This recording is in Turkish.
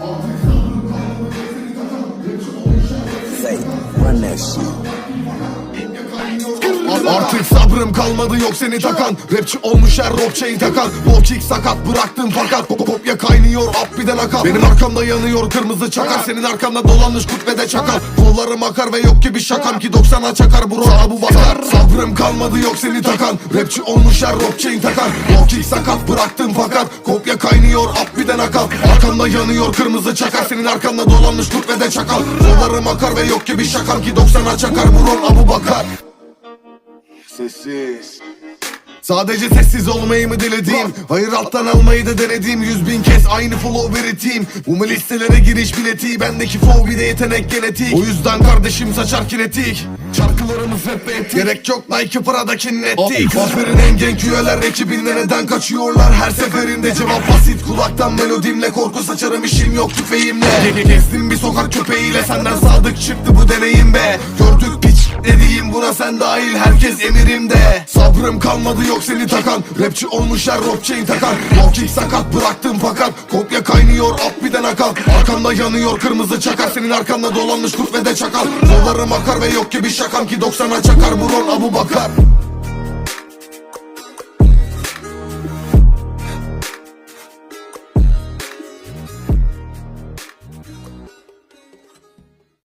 Say, run that shit. Artık sabrım kalmadı yok seni takan. Rapçi olmuş her rock chain takan. Wall kick sakat bıraktım fakat. Kop- Kopya kaynıyor up bir de nakal. Benim arkamda yanıyor kırmızı çakar. Senin arkanda dolanmış kurt ve de çakal. Kollarım akar ve yok gibi şakam Ki 90'a çakar bro. Bu bakar Sabrım kalmadı yok seni takan. Rapçi olmuş her rock chain takan. Wall kick sakat bıraktım fakat. Kopya kaynıyor up bir de nakal. Arkamda yanıyor kırmızı çakar. Senin arkanda dolanmış kurt ve de çakal. Kollarım akar ve yok gibi şakam Ki 90'a çakar bro. Abu Bakar Sessiz. Sadece sessiz olmayı mı dilediğim Hayır alttan almayı da denediğim Yüz bin kez aynı flow veriteyim Bu listelere giriş bileti Bendeki flow bir de yetenek genetik. O yüzden kardeşim saçar kinetik Şarkılarımız rap ve etik. Gerek yok Nike Prada'kin nettik Aferin en genç üyeler ekibinde neden kaçıyorlar? Her seferinde cevap basit. Kulaktan melodimle korku saçarım işim yok tüfeğimle. Ge- Gezdim bir sokak köpeğiyle senden sadık çıktı bu deneyim be. Gördük dediğim buna sen dahil herkes emirimde Sabrım kalmadı yok seni takan. Rapçi olmuş her rock chain takan Low kick sakat bıraktım fakat. Kopya kaynıyor up bir de nakal. Arkamda yanıyor kırmızı çakar. Senin arkanda dolanmış kurt ve de çakal. Kollarım akar ve yok gibi şakam ki 90'a çakar. Buron Abu Bakar